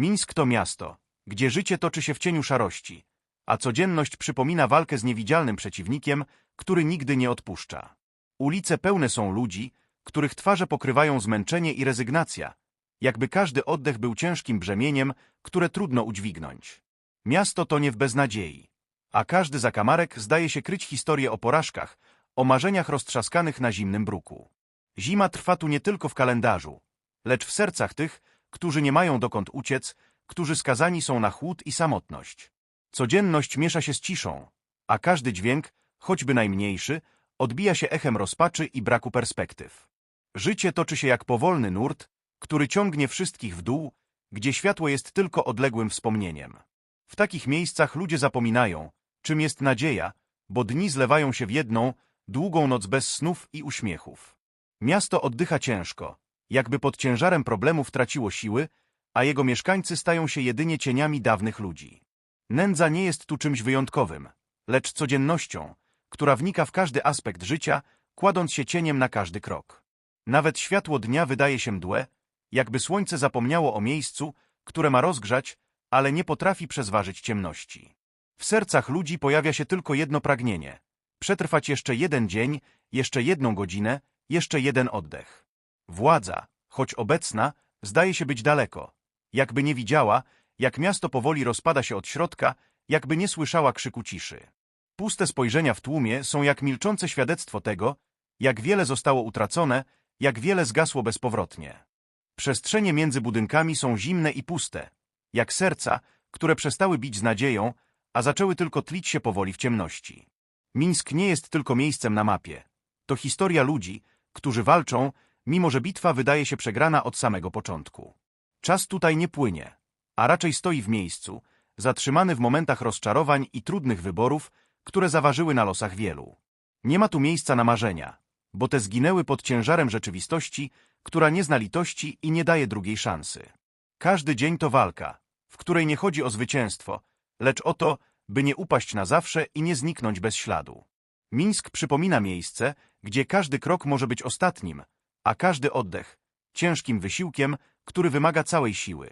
Mińsk to miasto, gdzie życie toczy się w cieniu szarości, a codzienność przypomina walkę z niewidzialnym przeciwnikiem, który nigdy nie odpuszcza. Ulice pełne są ludzi, których twarze pokrywają zmęczenie i rezygnacja, jakby każdy oddech był ciężkim brzemieniem, które trudno udźwignąć. Miasto to nie w beznadziei, a każdy zakamarek zdaje się kryć historię o porażkach, o marzeniach roztrzaskanych na zimnym bruku. Zima trwa tu nie tylko w kalendarzu, lecz w sercach tych, którzy nie mają dokąd uciec, którzy skazani są na chłód i samotność. Codzienność miesza się z ciszą, a każdy dźwięk, choćby najmniejszy, odbija się echem rozpaczy i braku perspektyw. Życie toczy się jak powolny nurt, który ciągnie wszystkich w dół, gdzie światło jest tylko odległym wspomnieniem. W takich miejscach ludzie zapominają, czym jest nadzieja, bo dni zlewają się w jedną, długą noc bez snów i uśmiechów. Miasto oddycha ciężko, jakby pod ciężarem problemów traciło siły, a jego mieszkańcy stają się jedynie cieniami dawnych ludzi. Nędza nie jest tu czymś wyjątkowym, lecz codziennością, która wnika w każdy aspekt życia, kładąc się cieniem na każdy krok. Nawet światło dnia wydaje się mdłe, jakby słońce zapomniało o miejscu, które ma rozgrzać, ale nie potrafi przezważyć ciemności. W sercach ludzi pojawia się tylko jedno pragnienie – przetrwać jeszcze jeden dzień, jeszcze jedną godzinę, jeszcze jeden oddech. Władza, choć obecna, zdaje się być daleko. Jakby nie widziała, jak miasto powoli rozpada się od środka, jakby nie słyszała krzyku ciszy. Puste spojrzenia w tłumie są jak milczące świadectwo tego, jak wiele zostało utracone, jak wiele zgasło bezpowrotnie. Przestrzenie między budynkami są zimne i puste, jak serca, które przestały bić z nadzieją, a zaczęły tylko tlić się powoli w ciemności. Mińsk nie jest tylko miejscem na mapie. To historia ludzi, którzy walczą, mimo że bitwa wydaje się przegrana od samego początku. Czas tutaj nie płynie, a raczej stoi w miejscu, zatrzymany w momentach rozczarowań i trudnych wyborów, które zaważyły na losach wielu. Nie ma tu miejsca na marzenia, bo te zginęły pod ciężarem rzeczywistości, która nie zna litości i nie daje drugiej szansy. Każdy dzień to walka, w której nie chodzi o zwycięstwo, lecz o to, by nie upaść na zawsze i nie zniknąć bez śladu. Mińsk przypomina miejsce, gdzie każdy krok może być ostatnim, a każdy oddech ciężkim wysiłkiem, który wymaga całej siły.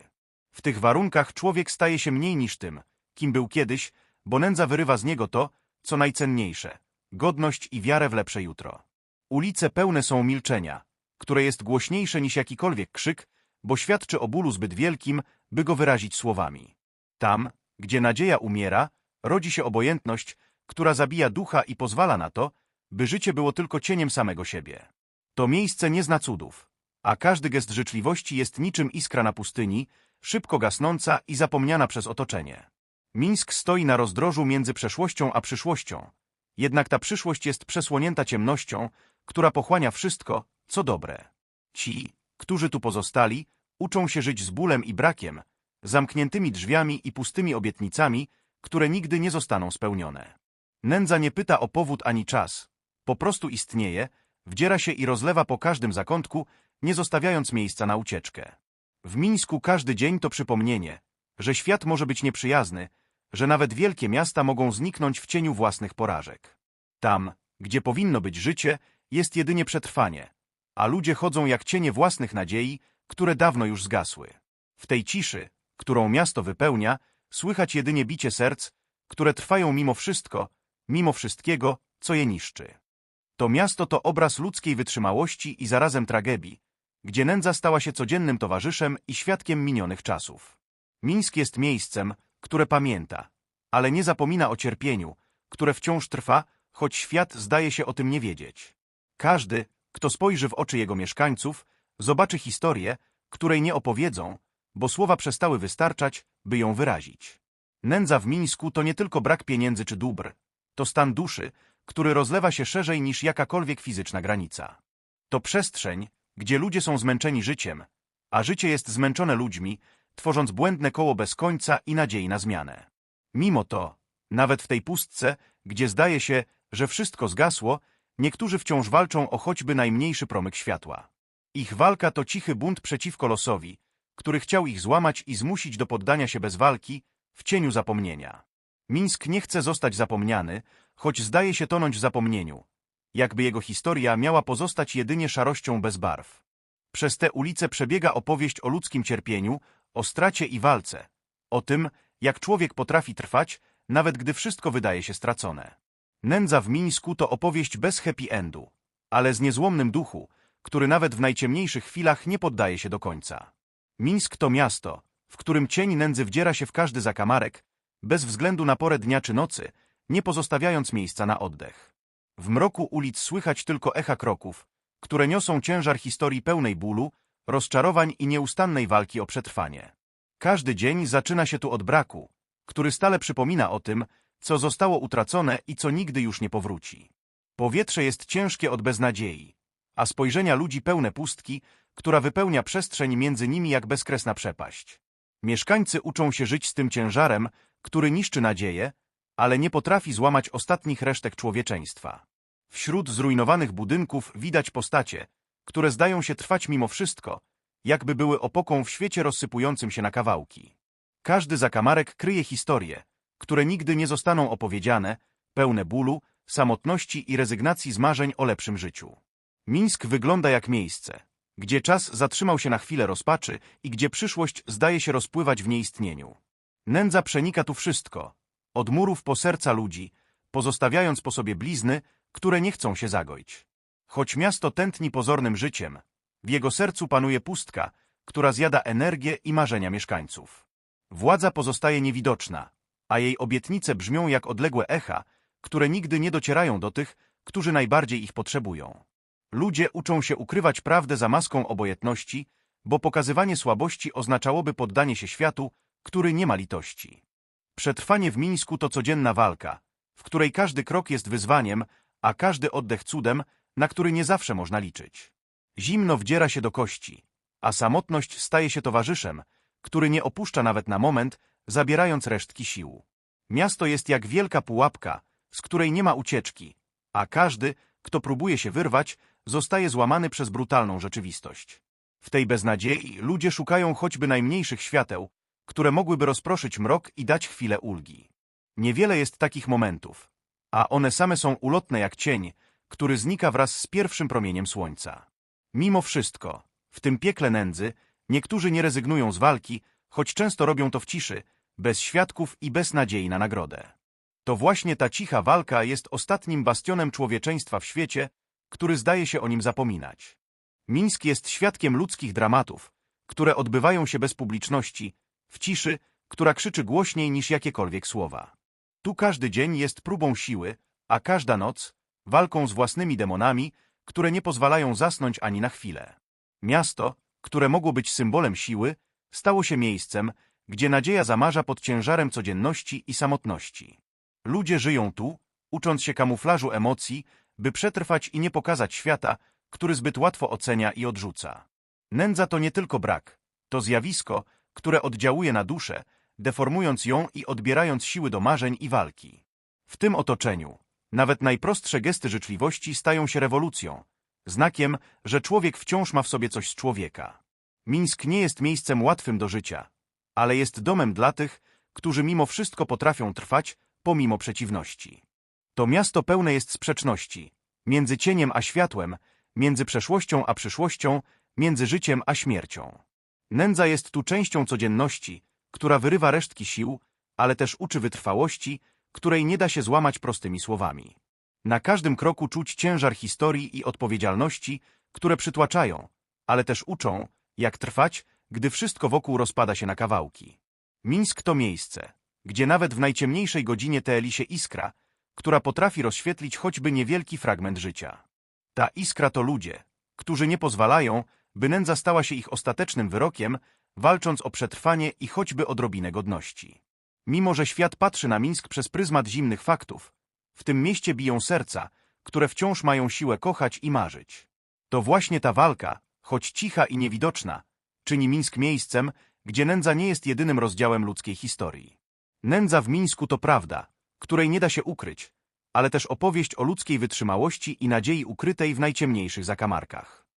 W tych warunkach człowiek staje się mniej niż tym, kim był kiedyś, bo nędza wyrywa z niego to, co najcenniejsze godność i wiarę w lepsze jutro. Ulice pełne są milczenia, które jest głośniejsze niż jakikolwiek krzyk, bo świadczy o bólu zbyt wielkim, by go wyrazić słowami. Tam, gdzie nadzieja umiera, rodzi się obojętność, która zabija ducha i pozwala na to, by życie było tylko cieniem samego siebie. To miejsce nie zna cudów, a każdy gest życzliwości jest niczym iskra na pustyni, szybko gasnąca i zapomniana przez otoczenie. Mińsk stoi na rozdrożu między przeszłością a przyszłością, jednak ta przyszłość jest przesłonięta ciemnością, która pochłania wszystko, co dobre. Ci, którzy tu pozostali, uczą się żyć z bólem i brakiem, zamkniętymi drzwiami i pustymi obietnicami, które nigdy nie zostaną spełnione. Nędza nie pyta o powód ani czas, po prostu istnieje, wdziera się i rozlewa po każdym zakątku, nie zostawiając miejsca na ucieczkę. W Mińsku każdy dzień to przypomnienie, że świat może być nieprzyjazny, że nawet wielkie miasta mogą zniknąć w cieniu własnych porażek. Tam, gdzie powinno być życie, jest jedynie przetrwanie, a ludzie chodzą jak cienie własnych nadziei, które dawno już zgasły. W tej ciszy, którą miasto wypełnia, słychać jedynie bicie serc, które trwają mimo wszystko, mimo wszystkiego, co je niszczy. To miasto to obraz ludzkiej wytrzymałości i zarazem tragedii, gdzie nędza stała się codziennym towarzyszem i świadkiem minionych czasów. Mińsk jest miejscem, które pamięta, ale nie zapomina o cierpieniu, które wciąż trwa, choć świat zdaje się o tym nie wiedzieć. Każdy, kto spojrzy w oczy jego mieszkańców, zobaczy historię, której nie opowiedzą, bo słowa przestały wystarczać, by ją wyrazić. Nędza w Mińsku to nie tylko brak pieniędzy czy dóbr, to stan duszy, który rozlewa się szerzej niż jakakolwiek fizyczna granica. To przestrzeń, gdzie ludzie są zmęczeni życiem, a życie jest zmęczone ludźmi, tworząc błędne koło bez końca i nadziei na zmianę. Mimo to, nawet w tej pustce, gdzie zdaje się, że wszystko zgasło, niektórzy wciąż walczą o choćby najmniejszy promyk światła. Ich walka to cichy bunt przeciwko losowi, który chciał ich złamać i zmusić do poddania się bez walki, w cieniu zapomnienia. Mińsk nie chce zostać zapomniany, choć zdaje się tonąć w zapomnieniu, jakby jego historia miała pozostać jedynie szarością bez barw. Przez te ulice przebiega opowieść o ludzkim cierpieniu, o stracie i walce, o tym, jak człowiek potrafi trwać, nawet gdy wszystko wydaje się stracone. Nędza w Mińsku to opowieść bez happy endu, ale z niezłomnym duchu, który nawet w najciemniejszych chwilach nie poddaje się do końca. Mińsk to miasto, w którym cień nędzy wdziera się w każdy zakamarek, bez względu na porę dnia czy nocy, nie pozostawiając miejsca na oddech. W mroku ulic słychać tylko echa kroków, które niosą ciężar historii pełnej bólu, rozczarowań i nieustannej walki o przetrwanie. Każdy dzień zaczyna się tu od braku, który stale przypomina o tym, co zostało utracone i co nigdy już nie powróci. Powietrze jest ciężkie od beznadziei, a spojrzenia ludzi pełne pustki, która wypełnia przestrzeń między nimi jak bezkresna przepaść. Mieszkańcy uczą się żyć z tym ciężarem, który niszczy nadzieję, ale nie potrafi złamać ostatnich resztek człowieczeństwa. Wśród zrujnowanych budynków widać postacie, które zdają się trwać mimo wszystko, jakby były opoką w świecie rozsypującym się na kawałki. Każdy zakamarek kryje historie, które nigdy nie zostaną opowiedziane, pełne bólu, samotności i rezygnacji z marzeń o lepszym życiu. Mińsk wygląda jak miejsce, gdzie czas zatrzymał się na chwilę rozpaczy i gdzie przyszłość zdaje się rozpływać w nieistnieniu. Nędza przenika tu wszystko, od murów po serca ludzi, pozostawiając po sobie blizny, które nie chcą się zagoić. Choć miasto tętni pozornym życiem, w jego sercu panuje pustka, która zjada energię i marzenia mieszkańców. Władza pozostaje niewidoczna, a jej obietnice brzmią jak odległe echa, które nigdy nie docierają do tych, którzy najbardziej ich potrzebują. Ludzie uczą się ukrywać prawdę za maską obojętności, bo pokazywanie słabości oznaczałoby poddanie się światu, który nie ma litości. Przetrwanie w Mińsku to codzienna walka, w której każdy krok jest wyzwaniem, a każdy oddech cudem, na który nie zawsze można liczyć. Zimno wdziera się do kości, a samotność staje się towarzyszem, który nie opuszcza nawet na moment, zabierając resztki sił. Miasto jest jak wielka pułapka, z której nie ma ucieczki, a każdy, kto próbuje się wyrwać, zostaje złamany przez brutalną rzeczywistość. W tej beznadziei ludzie szukają choćby najmniejszych świateł, które mogłyby rozproszyć mrok i dać chwilę ulgi. Niewiele jest takich momentów, a one same są ulotne jak cień, który znika wraz z pierwszym promieniem słońca. Mimo wszystko, w tym piekle nędzy, niektórzy nie rezygnują z walki, choć często robią to w ciszy, bez świadków i bez nadziei na nagrodę. To właśnie ta cicha walka jest ostatnim bastionem człowieczeństwa w świecie, który zdaje się o nim zapominać. Mińsk jest świadkiem ludzkich dramatów, które odbywają się bez publiczności, w ciszy, która krzyczy głośniej niż jakiekolwiek słowa. Tu każdy dzień jest próbą siły, a każda noc walką z własnymi demonami, które nie pozwalają zasnąć ani na chwilę. Miasto, które mogło być symbolem siły, stało się miejscem, gdzie nadzieja zamarza pod ciężarem codzienności i samotności. Ludzie żyją tu, ucząc się kamuflażu emocji, by przetrwać i nie pokazać świata, który zbyt łatwo ocenia i odrzuca. Nędza to nie tylko brak, to zjawisko, które oddziałuje na duszę, deformując ją i odbierając siły do marzeń i walki. W tym otoczeniu, nawet najprostsze gesty życzliwości stają się rewolucją, znakiem, że człowiek wciąż ma w sobie coś z człowieka. Mińsk nie jest miejscem łatwym do życia, ale jest domem dla tych, którzy mimo wszystko potrafią trwać, pomimo przeciwności. To miasto pełne jest sprzeczności, między cieniem a światłem, między przeszłością a przyszłością, między życiem a śmiercią. Nędza jest tu częścią codzienności, która wyrywa resztki sił, ale też uczy wytrwałości, której nie da się złamać prostymi słowami. Na każdym kroku czuć ciężar historii i odpowiedzialności, które przytłaczają, ale też uczą, jak trwać, gdy wszystko wokół rozpada się na kawałki. Mińsk to miejsce, gdzie nawet w najciemniejszej godzinie teeli się iskra, która potrafi rozświetlić choćby niewielki fragment życia. Ta iskra to ludzie, którzy nie pozwalają, by nędza stała się ich ostatecznym wyrokiem, walcząc o przetrwanie i choćby odrobinę godności. Mimo, że świat patrzy na Mińsk przez pryzmat zimnych faktów, w tym mieście biją serca, które wciąż mają siłę kochać i marzyć. To właśnie ta walka, choć cicha i niewidoczna, czyni Mińsk miejscem, gdzie nędza nie jest jedynym rozdziałem ludzkiej historii. Nędza w Mińsku to prawda, której nie da się ukryć, ale też opowieść o ludzkiej wytrzymałości i nadziei ukrytej w najciemniejszych zakamarkach.